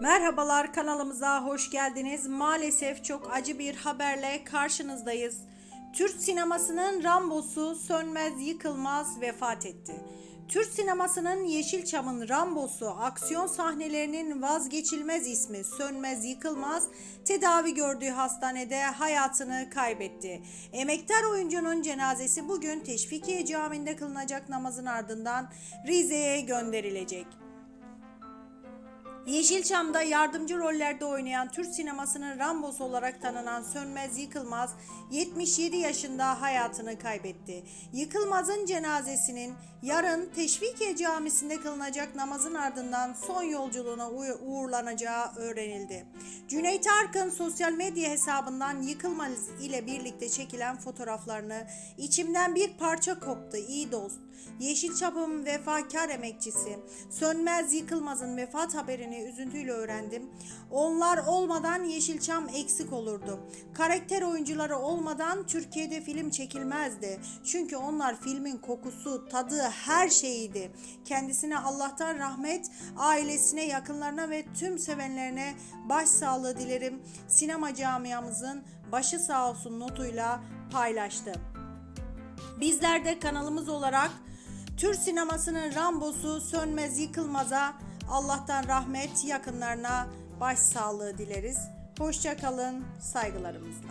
Merhabalar kanalımıza hoş geldiniz. Maalesef çok acı bir haberle karşınızdayız. Türk sinemasının Rambosu Sönmez Yıkılmaz vefat etti. Türk sinemasının Yeşilçam'ın Rambosu aksiyon sahnelerinin vazgeçilmez ismi Sönmez Yıkılmaz tedavi gördüğü hastanede hayatını kaybetti. Emektar oyuncunun cenazesi bugün Teşvikiye Camii'nde kılınacak namazın ardından Rize'ye gönderilecek. Yeşilçam'da yardımcı rollerde oynayan Türk sinemasının Rambos olarak tanınan Sönmez Yıkılmaz 77 yaşında hayatını kaybetti. Yıkılmaz'ın cenazesinin yarın Teşvikiye Camisi'nde kılınacak namazın ardından son yolculuğuna uğ- uğurlanacağı öğrenildi. Cüneyt Arkın sosyal medya hesabından Yıkılmaz ile birlikte çekilen fotoğraflarını içimden bir parça koptu iyi dost. Yeşilçam'ın vefakar emekçisi Sönmez Yıkılmaz'ın vefat haberini üzüntüyle öğrendim. Onlar olmadan Yeşilçam eksik olurdu. Karakter oyuncuları olmadan Türkiye'de film çekilmezdi. Çünkü onlar filmin kokusu, tadı, her şeyiydi. Kendisine Allah'tan rahmet, ailesine, yakınlarına ve tüm sevenlerine başsağlığı dilerim. Sinema camiamızın başı sağ olsun notuyla paylaştı. Bizler de kanalımız olarak Türk sinemasının Rambosu Sönmez Yıkılmaz'a Allah'tan rahmet yakınlarına başsağlığı dileriz. Hoşça kalın saygılarımızla.